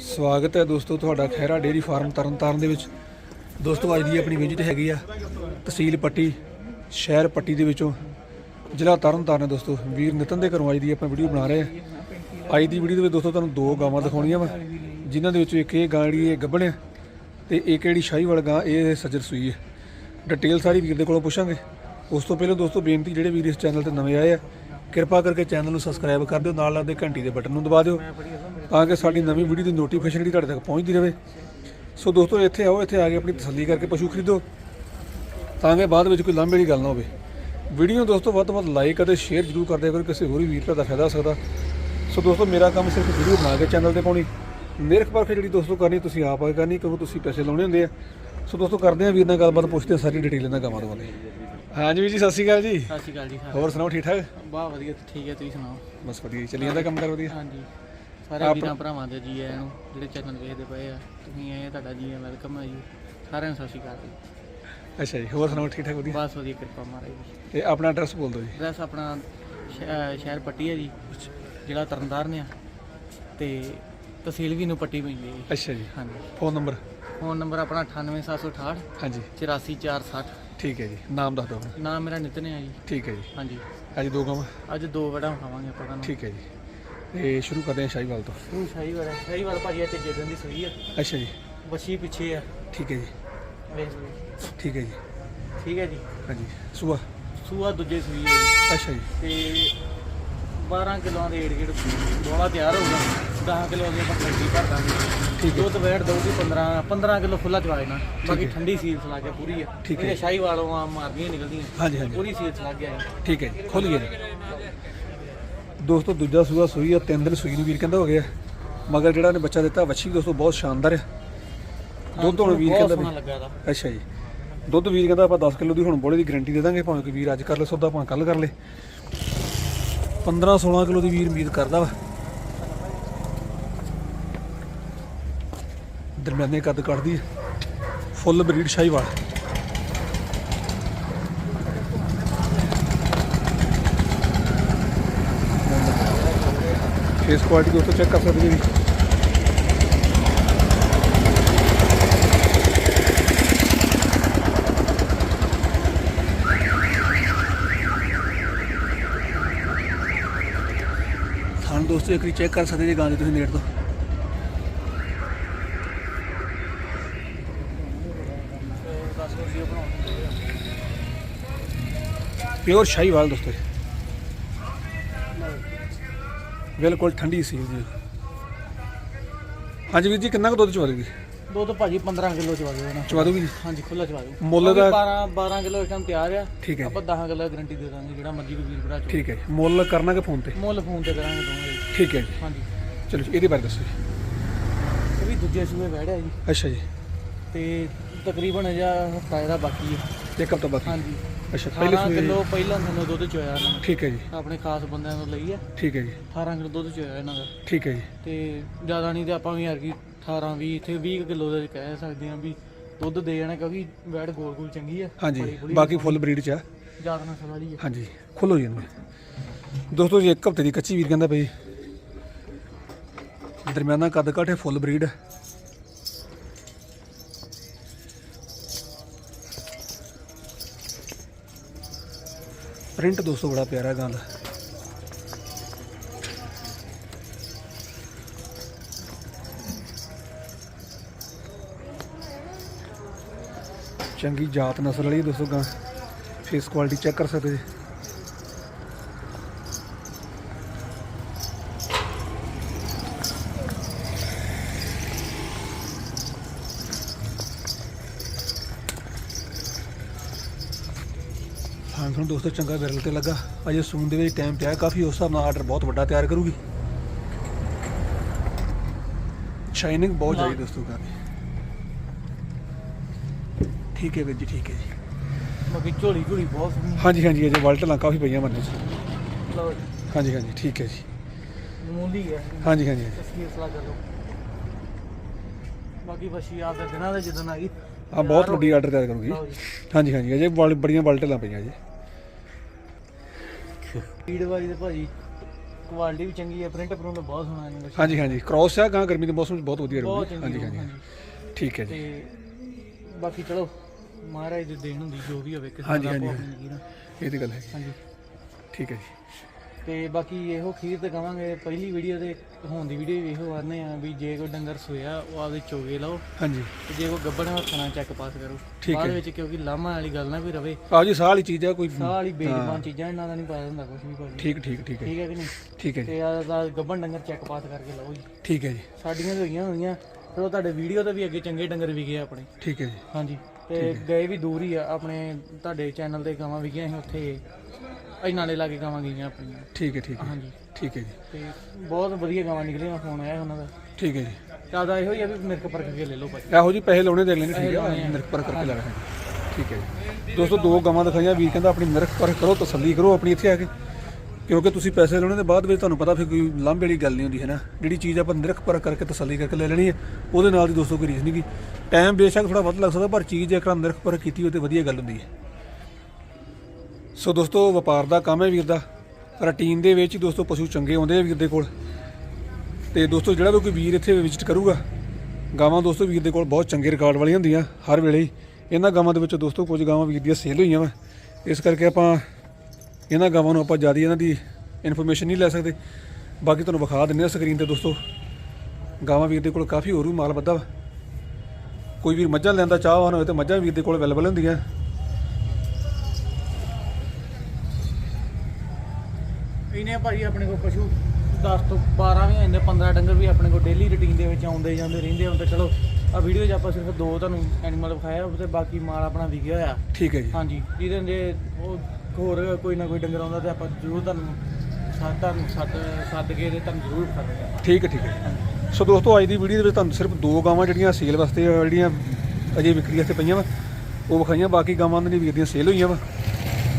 ਸਵਾਗਤ ਹੈ ਦੋਸਤੋ ਤੁਹਾਡਾ ਖਹਿਰਾ ਡੇਰੀ ਫਾਰਮ ਤਰਨਤਾਰਨ ਦੇ ਵਿੱਚ। ਦੋਸਤੋ, ਅੱਜ ਦੀ ਆਪਣੀ ਵਿਜ਼ਿਟ ਹੈਗੀ ਆ ਤਹਿਸੀਲ ਪੱਟੀ, ਸ਼ਹਿਰ ਪੱਟੀ ਦੇ ਵਿੱਚੋਂ। ਜ਼ਿਲ੍ਹਾ ਤਰਨਤਾਰਨ ਹੈ ਦੋਸਤੋ। ਵੀਰ ਨਿਤਨ ਦੇ ਘਰੋਂ ਅੱਜ ਦੀ ਆਪਾਂ ਵੀਡੀਓ ਬਣਾ ਰਹੇ ਆ ਅੱਜ ਦੀ ਵੀਡੀਓ ਦੇ ਵਿੱਚ ਦੋਸਤੋ ਤੁਹਾਨੂੰ ਦੋ ਗਾਵਾਂ ਦਿਖਾਉਣੀਆਂ ਵਾ, ਜਿਨ੍ਹਾਂ ਦੇ ਵਿੱਚੋਂ ਇੱਕ ਇਹ ਗਾਂ ਜਿਹੜੀ ਇਹ ਗੱਭਣ ਹੈ ਤੇ ਇੱਕ ਜਿਹੜੀ ਸ਼ਾਹੀਵਾਲ ਗਾਂ, ਇਹ ਸੱਜਰ ਸੂਈ ਹੈ ਡਿਟੇਲ ਸਾਰੀ ਵੀਰ ਦੇ ਕੋਲੋਂ ਪੁੱਛਾਂਗੇ। ਉਸ ਤੋਂ ਪਹਿਲਾਂ ਦੋਸਤੋ, ਬੇਨਤੀ ਜਿਹੜੇ ਵੀਰ ਇਸ ਚੈਨਲ ਤੇ ਨਵੇਂ ਆਏ ਆ ਕਿਰਪਾ ਕਰਕੇ ਚੈਨਲ ਨੂੰ ਸਬਸਕ੍ਰਾਈਬ ਕਰ ਦਿਓ, ਨਾਲ ਲੱਗਦੇ ਘੰਟੀ ਦੇ ਬਟਨ ਨੂੰ ਦਬਾ ਦਿਓ, ਤਾਂ ਕਿ ਸਾਡੀ ਨਵੀਂ ਵੀਡੀਓ ਦੀ ਨੋਟੀਫਿਕੇਸ਼ਨ ਜਿਹੜੀ ਤੁਹਾਡੇ ਤੱਕ ਪਹੁੰਚਦੀ ਰਹੇ। ਸੋ ਦੋਸਤੋ, ਇੱਥੇ ਆਓ, ਇੱਥੇ ਆ ਕੇ ਆਪਣੀ ਤਸੱਲੀ ਕਰਕੇ ਪਸ਼ੂ ਖਰੀਦੋ, ਤਾਂ ਕਿ ਬਾਅਦ ਵਿੱਚ ਕੋਈ ਲਾਂਭੇ ਵਾਲੀ ਗੱਲ ਨਾ ਹੋਵੇ। ਵੀਡੀਓ ਨੂੰ ਦੋਸਤੋ, ਵੱਧ ਤੋਂ ਵੱਧ ਲਾਈਕ ਅਤੇ ਸ਼ੇਅਰ ਜ਼ਰੂਰ ਕਰਦੇ ਦਿਆ ਕਰੋ ਕਿਸੇ ਹੋਰ ਵੀ ਵੀਰ ਦਾ ਫਾਇਦਾ ਹੋ ਸਕਦਾ। ਸੋ ਦੋਸਤੋ, ਮੇਰਾ ਕੰਮ ਸਿਰਫ ਵੀਡੀਓ ਬਣਾ ਕੇ ਚੈਨਲ ਤੇ ਪਾਉਣੀ। ਨਿਰਖ ਪਰਖ ਜਿਹੜੀ ਦੋਸਤੋ ਕਰਨੀ, ਤੁਸੀਂ ਆਪ ਆ ਕਰਨੀ, ਕਿਉਂਕਿ ਤੁਸੀਂ ਪੈਸੇ ਲਾਉਣੇ ਹੁੰਦੇ ਆ। ਸੋ ਦੋਸਤੋ, ਕਰਦੇ ਆ ਵੀਰ ਨਾਲ ਗੱਲਬਾਤ, ਪੁੱਛਦੇ ਆ ਸਾਰੀ ਡਿਟੇਲ ਇਹਨਾਂ ਗਾਵਾਂ ਤੋਂ ਹਾਂਜੀ ਵੀਰ ਜੀ ਸਤਿ ਸ਼੍ਰੀ ਅਕਾਲ ਜੀ। ਸਤਿ ਸ਼੍ਰੀ ਅਕਾਲ ਜੀ ਹਾਂ। ਹੋਰ ਸੁਣਾਓ ਠੀਕ ਠਾਕ? ਬਾਹ ਵਧੀਆ ਠੀਕ ਹੈ ਤੁਸੀਂ ਸੁਣਾਓ? ਬਸ ਵਧੀਆ ਚੱਲੀ ਜਾਂਦਾ ਕੰਮ ਕਰ ਵਧੀਆ। ਹਾਂਜੀ। ਸਾਰੇ ਵੀਰਾਂ ਭਰਾਵਾਂ ਦੇ ਜੀ ਆਇਆਂ ਨੂੰ ਜਿਹੜੇ ਚੈਨਲ ਵੇਖਦੇ ਪਏ ਆ ਤੁਸੀਂ ਆਏ ਤੁਹਾਡਾ ਜੀ ਵੈਲਕਮ ਹੈ ਜੀ। ਸਾਰਿਆਂ ਨੂੰ ਸਤਿ ਸ਼੍ਰੀ ਅਕਾਲ ਜੀ। ਅੱਛਾ ਜੀ ਹੋਰ ਸੁਣਾਓ ਠੀਕ ਠਾਕ ਵਧੀਆ? ਬਸ ਵਧੀਆ ਕਿਰਪਾ ਮਹਾਰਾਜ ਜੀ ਤੇ ਆਪਣਾ ਐਡਰੈਸ ਬੋਲ ਦਿਓ ਜੀ। ਐਡਰੈਸ ਆਪਣਾ ਸ਼- ਅਹ ਸ਼ਹਿਰ ਪੱਟੀ ਹੈ ਜੀ ਜਿਹੜਾ ਤਰਨਤਾਰਨ ਆ ਤੇ ਤਹਿਸੀਲ ਵੀ ਨੂੰ ਪੱਟੀ ਪੈਂਦੀ ਹੈ ਜੀ। ਅੱਛਾ ਜੀ। ਹਾਂਜੀ। Phone number? ਫੋਨ ਨੰਬਰ ਆਪਣਾ 98768 ਹਾਂਜੀ। 84460 ਠੀਕ ਹੈ ਜੀ ਨਾਮ ਦੱਸ ਦਿਓ। ਨਾਮ ਮੇਰਾ ਨਿਤਨ ਹੈ ਜੀ। ਠੀਕ ਹੈ ਜੀ। ਹਾਂਜੀ। ਅੱਜ ਦੋ ਗਾਵਾਂ ਅੱਜ ਦੋ ਵੜਾ ਖਾਵਾਂਗੇ ਆਪਾਂ ਤੁਹਾਨੂੰ। ਠੀਕ ਹੈ ਜੀ। ਤੇ ਸ਼ੁਰੂ ਕਰਦੇ ਹਾਂ ਸ਼ਾਹੀਵਾਲ ਤੋਂ। ਉਹ ਸ਼ਾਹੀ ਵਾਲਾ ਸ਼ਾਹੀ ਭਾਜੀ ਇਹ ਤੀਜੇ ਦਿਨ ਦੀ ਸੂਈ ਆ। ਅੱਛਾ ਜੀ। ਬੱਚੀ ਪਿੱਛੇ ਆ। ਠੀਕ ਹੈ ਜੀ। ਵੇਖ ਲਓ ਠੀਕ ਹੈ ਜੀ। ਠੀਕ ਹੈ ਜੀ। ਹਾਂਜੀ। ਸੁਬਾ ਸੂਆ ਦੂਜੇ ਸੂਈ ਹੈ ਜੀ। ਅੱਛਾ ਜੀ। ਤੇ 12 ਕਿਲੋਆਂ ਦੇ ਏੜ ਗੇੜ ਦੋਲਾ ਤਿਆਰ ਹੋ ਗਿਆ 10 ਕਿਲੋ ਦੀ ਆਪਾਂ ਫੈਕਟਰੀ ਭਰ ਦਾਂਗੇ। ਠੀਕ ਹੈ। ਦੁੱਧ ਬੈਠ ਦਊਗੀ 15 15 ਕਿਲੋ ਖੁੱਲਾ ਚਵਾ ਦੇਣਾ ਬਾਕੀ ਹੈ। ਠੰਡੀ ਸੀਲ ਲਾ ਕੇ ਪੂਰੀ ਆ। ਠੀਕ ਹੈ। ਸ਼ਾਹੀ ਵਾਲੋਂ ਆ ਮਾਰਦੀਆਂ ਨਿਕਲਦੀਆਂ। ਹਾਂਜੀ ਹਾਂਜੀ। ਪੂਰੀ ਸੀਲ ਲਾ ਗਿਆ ਠੀਕ ਹੈ ਜੀ ਖੁੱਲ ਗਿਆ ਜੀ। ਦੋਸਤੋ ਦੂਜਾ ਸੂਆ ਸੂਈ ਆ ਤਿੰਨ ਦਿਨ ਸੂਈ ਨੂੰ ਵੀਰ ਕਹਿੰਦਾ ਹੋ ਗਿਆ। ਮਗਰ ਜਿਹੜਾ ਨੇ ਬੱਚਾ ਦਿੱਤਾ ਵੱਛੀ ਦੋਸਤੋ ਬਹੁਤ ਸ਼ਾਨਦਾਰ ਹੈ ਦੁੱਧ ਹੁਣ ਵੀਰ ਕਹਿੰਦਾ ਅੱਛਾ ਜੀ। ਦੁੱਧ ਵੀਰ ਕਹਿੰਦਾ ਆਪਾਂ 10 ਕਿਲੋ ਦੀ ਹੁਣ ਬੋਲੇ ਦੀ ਗਾਰੰਟੀ ਦੇ ਦਾਂਗੇ ਭਾਵੇਂ ਕੋਈ ਵੀਰ ਅੱਜ ਕਰ ਲੈ ਸੌਦਾ ਭਾਵੇਂ ਕੱਲ ਕਰ ਲੇ। 15 16 ਕਿਲੋ ਦੀ ਵੀਰ ਉਮੀਦ ਕਰਦਾ ਵਾ। ਦਰਮਿਆਨੇ ਕੱਦ ਕੱਢਦੀ full breed Sahiwal. Face quality ਦੋਸਤੋ ਚੈੱਕ ਕਰ ਸਕਦੇ ਜੀ। ਦੋਸਤੋ, ਇੱਕ ਵਾਰੀ ਚੈੱਕ ਕਰ ਸਕਦੇ ਜੀ ਗਾਂ ਦੇ ਤੁਸੀਂ ਨੇੜ ਤੋਂ। ਪਿਓਰ ਸ਼ਾਹੀਵਾਲ ਦੋਸਤੋ। ਬਿਲਕੁਲ ਠੰਡੀ ਸੀ ਜੀ। ਹਾਂਜੀ ਵੀਰ ਜੀ ਕਿੰਨਾ ਕੁ ਦੁੱਧ ਚਵਾ ਦੇਗੀ ਦੁੱਧ ਭਾਜੀ 15 ਕਿਲੋ ਚਵਾ ਦਿਓ ਨਾ ਚਵਾ ਦੋਗੀ ਜੀ ਹਾਂਜੀ ਖੁੱਲਾ ਚਵਾ ਦਿਓ ਮੁੱਲ ਦਾ 12 12 ਕਿਲੋ ਇਸ ਟਾਈਮ ਤਿਆਰ ਆ। ਠੀਕ ਹੈ। ਆਪਾਂ 10 ਕਿਲੋ ਗਾਰੰਟੀ ਦੇ ਦਾਂਗੇ ਜਿਹੜਾ ਮਰਜ਼ੀ ਕੋਈ ਵੀਰ ਭਰਾ ਚੋ ਠੀਕ ਹੈ। ਜੀ। ਮੁੱਲ ਕਰਨਾ ਕਿ ਫੋਨ ਤੇ? ਮੁੱਲ ਫੋਨ ਤੇ ਕਰਾਂਗੇ ਦੋਵੇਂ। ਜੀ। ਠੀਕ ਹੈ ਜੀ। ਹਾਂਜੀ। ਚਲੋ ਜੀ, ਇਹਦੇ ਬਾਰੇ ਦੱਸੋ ਜੀ। ਇਹ ਵੀ ਦੂਜੇ ਸੂਏ ਬੈਠਿਆ ਜੀ। ਅੱਛਾ ਜੀ। ਤੇ ਤਕਰੀਬਨ ਅਜਾ ਹਫਤਾ ਇਹਦਾ ਬਾਕੀ ਹੈ ਇੱਕ ਹਫ਼ਤਾ ਬਾਕੀ। ਹਾਂਜੀ। ਅੱਛਾ ਪਹਿਲੇ 18 ਸੂਏ ਕਿਲੋ ਪਹਿਲਾਂ ਮੈਨੂੰ ਦੁੱਧ ਚੋਇਆ ਇਹਨਾਂ ਨੇ। ਠੀਕ ਹੈ ਜੀ। ਆਪਣੇ ਖਾਸ ਬੰਦਿਆਂ ਤੋਂ ਲਈ ਹੈ। ਠੀਕ ਹੈ ਜੀ। 18 ਕਿਲੋ ਦੁੱਧ ਚੋਇਆ ਇਹਨਾਂ ਦਾ। ਠੀਕ ਹੈ ਜੀ। ਤੇ ਜ਼ਿਆਦਾ ਨਹੀਂ ਤੇ ਆਪਾਂ ਵੀ ਯਾਰ ਕੀ 18 20 ਇੱਥੇ 20 ਕਿਲੋ ਦਾ ਕਹਿ ਸਕਦੇ ਹਾਂ ਵੀ ਦੁੱਧ ਦੇ ਜਾਣਾ ਕਿਉਂਕਿ ਵੈਟ ਗੋਲ ਗੋਲ ਚੰਗੀ ਆ। ਹਾਂਜੀ ਬਾਕੀ ਫੁੱਲ ਬਰੀਡ ਚ ਆ। ਜ਼ਿਆਦਾ ਨਸਲ ਵਾਲੀ ਆ। ਹਾਂਜੀ ਖੁੱਲੋ ਜੀ ਇਹਨੂੰ ਦੋਸਤੋ ਜੀ ਇੱਕ ਹਫ਼ਤੇ ਦੀ ਕੱਚੀ ਵੀਰ ਕਹਿੰਦਾ ਪਈ ਦਰਮਿਆਨਾ ਕੱਦ ਕਾਠੇ ਫੁੱਲ ਬਰੀਡ। ਪ੍ਰਿੰਟ ਦੋਸਤੋ ਬੜਾ ਪਿਆਰਾ ਗਾਂ ਦਾ ਚੰਗੀ ਜਾਤ ਨਸਲ ਵਾਲੀ ਦੋਸਤੋ ਗਾਂ ਫੇਸ ਕੁਆਲਿਟੀ ਚੈੱਕ ਕਰ ਸਕਦੇ ਜੀ। ਹਾਂ ਤੁਹਾਨੂੰ ਦੋਸਤੋ ਚੰਗਾ ਵਿਰਲ ਤੇ ਲੱਗਾ। ਅਜੇ ਸੂਨ ਦੇ ਵਿੱਚ ਟਾਈਮ ਪਿਆ ਕਾਫੀ ਉਸ ਹਿਸਾਬ ਨਾਲ ਆਰਡਰ ਬਹੁਤ ਵੱਡਾ ਤਿਆਰ ਕਰੂਗੀ। ਸ਼ਾਈਨਿੰਗ ਬਹੁਤ ਜ਼ਿਆਦਾ ਦੋਸਤੋ ਦੀ ਠੀਕ ਹੈ ਵੀਰ ਜੀ ਠੀਕ ਹੈ ਜੀ। ਬਾਕੀ ਝੋਲੀ ਝੋਲੀ ਬਹੁਤ ਸੋਹਣੀ ਹਾਂਜੀ ਹਾਂਜੀ ਅਜੇ ਵਲਟਲਾਂ ਕਾਫੀ ਪਈਆਂ ਮੰਨੇ ਚ। ਲਓ ਹਾਂਜੀ ਹਾਂਜੀ ਠੀਕ ਹੈ ਜੀ। ਮਾਮੂਲੀ ਹੈ। ਹਾਂਜੀ ਹਾਂਜੀ। ਤਸਵੀਰ ਸਲਾ ਕਰ ਲਓ। ਬਾਕੀ ਬਸ਼ੀ ਆਪ ਦੇ ਦਿਨਾਂ ਦੇ ਜਦੋਂ ਆ ਗਈ ਆ ਬਹੁਤ ਵੱਡੀ ਆਰਡਰ ਤਿਆਰ ਕਰੂਗੀ। ਹਾਂਜੀ ਹਾਂਜੀ ਅਜੇ ਬੜ- ਬੜੀਆਂ ਵਲਟਲਾਂ ਪਈਆਂ ਜੀ। ਵਾਲੀ ਤੇ ਭਾਜੀ ਕੁਆਲਿਟੀ ਵੀ ਚੰਗੀ ਹੈ ਪ੍ਰਿੰਟ ਪ੍ਰਿੰਟ ਬਹੁਤ ਸੋਹਣਾ ਇਹਨਾਂ ਦਾ ਹਾਂਜੀ ਹਾਂਜੀ ਕ੍ਰਾਸ ਆ ਗਾਂ ਗਰਮੀ ਦੇ ਮੌਸਮ ਵਿੱਚ ਬਹੁਤ ਵਧੀਆ ਬਹੁਤ ਰਹੂਗੀ ਚੰਗੀ ਹਾਂਜੀ ਹਾਂਜੀ। ਠੀਕ ਹੈ ਜੀ। ਤੇ ਬਾਕੀ ਚਲੋ ਮਹਾਰਾਜ ਦੀ ਦੇਣ ਹੁੰਦੀ ਜੋ ਵੀ ਹੋਵੇ ਕਿਸੇ ਹਾਂਜੀ, ਦਾ ਹਾਂਜੀ, ਆਪੋ ਆਪਣੀ। ਇਹ ਤੇ ਗੱਲ ਹੈ ਹਾਂਜੀ। ਠੀਕ ਹੈ ਜੀ। ਤੇ ਬਾਕੀ ਇਹੋ ਖੀਰ ਤੇ ਕਵਾਂਗੇ ਪਹਿਲੀ ਵੀਡੀਓ ਦੇ ਹੋਣ ਦੀ ਵੀਡੀਓ ਵੀ ਇਹੋ ਆਨੇ ਆ ਵੀ ਜੇ ਕੋਈ ਡੰਗਰ ਸੋਇਆ ਉਹ ਆਪਦੇ ਚੋਗੇ ਲਾਓ। ਹਾਂਜੀ। ਤੇ ਜੇ ਕੋਈ ਗੱਬੜ ਹੱਥਾਂ ਨਾਲ ਚੈੱਕ ਪਾਸ ਕਰੋ। ਠੀਕ ਬਾਅਦ ਹੈ। ਵਿੱਚ ਕਿਉਂਕਿ ਲਾਮਾ ਵਾਲੀ ਗੱਲ ਨਾ ਕੋਈ ਰਵੇ। ਆਹ ਜੀ ਸਾਹ ਵਾਲੀ ਚੀਜ਼ ਆ ਕੋਈ। ਸਾਹ ਵਾਲੀ ਬੇਜ਼ਬਾਨ ਚੀਜ਼ਾਂ ਇਹਨਾਂ ਦਾ ਨਹੀਂ ਪਾਇਆ ਹੁੰਦਾ ਕੁਝ ਵੀ ਭਾਜੀ। ਠੀਕ ਠੀਕ ਠੀਕ ਹੈ। ਠੀਕ ਹੈ ਕਿ ਨਹੀਂ? ਠੀਕ ਹੈ ਜੀ। ਤੇ ਆ ਦਾ ਗੱਬੜ ਡੰਗਰ ਚੈੱਕ ਪਾਸ ਕਰਕੇ ਲਾਓ ਜੀ। ਠੀਕ ਹੈ ਜੀ। ਸਾਡੀਆਂ ਤਾਂ ਹੋਈਆਂ ਹੋਈਆਂ। ਫਿਰ ਉਹ ਤੁਹਾਡੇ ਵੀਡੀਓ ਤੇ ਵੀ ਅੱਗੇ ਚੰਗੇ ਡੰਗਰ ਵਿਕੇ ਆਪਣੇ। ਠੀਕ ਹੈ ਜੀ। ਹਾਂਜੀ। ਤੇ ਗਏ ਵੀ ਦੂਰ ਹੀ ਆ ਆਪਣੇ ਤੁਹਾਡੇ ਚੈਨਲ ਤੇ ਗਾਵਾਂ ਵਿਕੀਆਂ ਸੀ ਉੱਥੇ। ਇਹ ਨਾਲੇ ਲਾ ਕੇ ਗਾਵਾਂ ਗਈਆਂ ਆਪਣੀਆਂ। ਠੀਕ ਹੈ ਠੀਕ ਹੈ। ਹਾਂਜੀ। ਠੀਕ ਹੈ ਜੀ। ਤੇ ਬਹੁਤ ਵਧੀਆ ਗਾਵਾਂ ਨਿਕਲੀਆਂ ਫੋਨ ਆਇਆ ਉਹਨਾਂ ਦਾ। ਠੀਕ ਹੈ ਜੀ। ਜ਼ਿਆਦਾ ਇਹੋ ਹੀ ਆ ਵੀ ਮਿਰਕ ਪਰਖ ਕੇ ਲੈ ਲਓ ਭਾਈ ਇਹੋ ਜੀ ਪੈਸੇ ਲਾਉਣੇ ਦੇ ਨੇ ਠੀਕ ਹੈ। ਆ। ਮਿਰਖ ਪਰ ਕਰਕੇ ਲਾ ਰਹੇ ਠੀਕ ਹੈ ਜੀ। ਦੋਸਤੋ ਦੋ ਗਾਵਾਂ ਦਿਖਾਈਆਂ। ਵੀਰ ਕਹਿੰਦਾ ਆਪਣੀ ਮਿਰਖ ਪਰ ਕਰੋ ਤਸੱਲੀ ਕਰੋ ਆਪਣੀ ਇੱਥੇ ਆ ਕੇ। ਕਿਉਂਕਿ ਤੁਸੀਂ ਪੈਸੇ ਲਾਉਣੇ ਦੇ ਬਾਅਦ ਵਿੱਚ ਤੁਹਾਨੂੰ ਪਤਾ ਫਿਰ ਕੋਈ ਲਾਂਭੇ ਵਾਲੀ ਗੱਲ ਨਹੀਂ ਹੁੰਦੀ ਹੈ ਨਾ? ਜਿਹੜੀ ਚੀਜ਼ ਆਪਾਂ ਨਿਰਖ ਪਰ ਕਰਕੇ ਤਸੱਲੀ ਕਰਕੇ ਲੈ ਲੈਣੀ ਹੈ ਉਹਦੇ ਨਾਲ ਦੀ ਦੋਸਤੋ ਕੋਈ ਰੀਸ ਨਹੀਂ ਗੀ। ਟਾਈਮ ਬੇਸ਼ੱਕ ਥੋੜਾ ਵੱਧ ਲੱਗ ਸਕਦਾ ਪਰ ਚੀਜ਼ ਜੇਕਰ ਨਿਰਖ ਪਰ ਕੀਤੀ ਹੋਵੇ ਤੇ ਵਧੀਆ ਗੱਲ ਹੁੰਦੀ ਹੈ। ਸੋ ਦੋਸਤੋ, ਵਪਾਰ ਦਾ ਕੰਮ ਹੈ ਵੀਰ ਦਾ। ਰੂਟੀਨ ਦੇ ਵਿੱਚ ਦੋਸਤੋ, ਪਸ਼ੂ ਚੰਗੇ ਆਉਂਦੇ ਆ ਵੀਰ ਦੇ ਕੋਲ। ਤੇ ਦੋਸਤੋ, ਜਿਹੜਾ ਵੀ ਕੋਈ ਵੀਰ ਇੱਥੇ ਵਿਜ਼ਿਟ ਕਰੂਗਾ, ਗਾਵਾਂ ਦੋਸਤੋ ਵੀਰ ਦੇ ਕੋਲ ਬਹੁਤ ਚੰਗੇ ਰਿਕਾਰਡ ਵਾਲੀਆਂ ਹੁੰਦੀਆਂ ਹਰ ਵੇਲੇ। ਇਹਨਾਂ ਗਾਵਾਂ ਦੇ ਵਿੱਚ ਦੋਸਤੋ, ਕੁਝ ਗਾਵਾਂ ਵੀਰ ਦੀਆਂ ਸੇਲ ਹੋਈਆਂ ਵਾ। ਇਸ ਕਰਕੇ ਆਪਾਂ ਇਹਨਾਂ ਗਾਵਾਂ ਨੂੰ ਆਪਾਂ ਜ਼ਿਆਦਾ ਇਹਨਾਂ ਦੀ ਇਨਫੋਰਮੇਸ਼ਨ ਨਹੀਂ ਲੈ ਸਕਦੇ। ਬਾਕੀ ਤੁਹਾਨੂੰ ਵਿਖਾ ਦਿੰਦੇ ਆ ਸਕਰੀਨ ਤੇ ਦੋਸਤੋ। ਗਾਵਾਂ ਵੀਰ ਦੇ ਕੋਲ ਕਾਫੀ ਹੋਰ ਵੀ ਮਾਲ ਵੱਧਾ ਵਾ। ਕੋਈ ਵੀਰ ਮੱਝਾਂ ਲੈਂਦਾ, ਚਾਹਵਾਨ ਹੋਵੇ ਤੇ ਮੱਝਾਂ ਵੀਰ ਦੇ ਕੋਲ ਅਵੇਲੇਬਲ ਹੁੰਦੀਆਂ। ਇਹਨੇ ਭਾਜੀ ਆਪਣੇ ਕੋਲ ਪਸ਼ੂ 10 ਤੋਂ 12 ਵੀ ਹੁੰਦੇ 15 ਡੰਗਰ ਵੀ ਆਪਣੇ ਕੋਲ ਡੇਲੀ ਰੁਟੀਨ ਦੇ ਵਿੱਚ ਆਉਂਦੇ ਜਾਂਦੇ ਰਹਿੰਦੇ ਹੁਣ ਤੇ ਚਲੋ ਆ ਵੀਡੀਓ 'ਚ ਆਪਾਂ ਸਿਰਫ ਦੋ ਤੁਹਾਨੂੰ ਐਨੀਮਲ ਵਿਖਾਇਆ ਤੇ ਬਾਕੀ ਮਾਲ ਆਪਣਾ ਵਿਕਿਆ ਹੋਇਆ। ਠੀਕ ਹੈ ਜੀ। ਹਾਂਜੀ ਜਿਹਦੇ ਜੇ ਉਹ ਹੋਰ ਕੋਈ ਨਾ ਕੋਈ ਡੰਗਰ ਆਉਂਦਾ ਤੇ ਆਪਾਂ ਜ਼ਰੂਰ ਤੁਹਾਨੂੰ ਤੁਹਾਨੂੰ ਸੱਦ ਸੱਦ ਕੇ ਤੇ ਤੁਹਾਨੂੰ ਜ਼ਰੂਰ ਵਿਖਾਵਾਂਗੇ ਠੀਕ ਹੈ ਠੀਕ ਹੈ ਸੋ ਦੋਸਤੋ ਅੱਜ ਦੀ ਵੀਡੀਓ ਦੇ ਵਿੱਚ ਤੁਹਾਨੂੰ ਸਿਰਫ ਦੋ ਗਾਵਾਂ ਜਿਹੜੀਆਂ ਸੇਲ ਵਾਸਤੇ ਜਿਹੜੀਆਂ ਅਜੇ ਵਿਕਰੀ ਵਾਸਤੇ ਪਈਆਂ ਵਾ ਉਹ ਵਿਖਾਈਆਂ ਬਾਕੀ ਗਾਵਾਂ ਦੇ ਵੀਰ ਦੀਆਂ ਸੇਲ ਹੋਈਆਂ ਵਾ।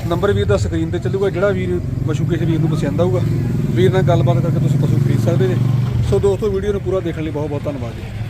ਨੰਬਰ ਵੀਰ ਦਾ ਸਕਰੀਨ ਤੇ ਚੱਲੂਗਾ, ਜਿਹੜਾ ਵੀਰ ਪਸ਼ੂ ਕਿਸੇ ਵੀਰ ਨੂੰ ਪਸੰਦ ਆਊਗਾ। ਵੀਰ ਨਾਲ ਗੱਲਬਾਤ ਕਰਕੇ ਤੁਸੀਂ ਪਸ਼ੂ ਖਰੀਦ ਸਕਦੇ ਜੇ। ਸੋ ਦੋਸਤੋ, ਵੀਡੀਓ ਨੂੰ ਪੂਰਾ ਦੇਖਣ ਲਈ ਬਹੁਤ ਬਹੁਤ ਧੰਨਵਾਦ ਜੀ।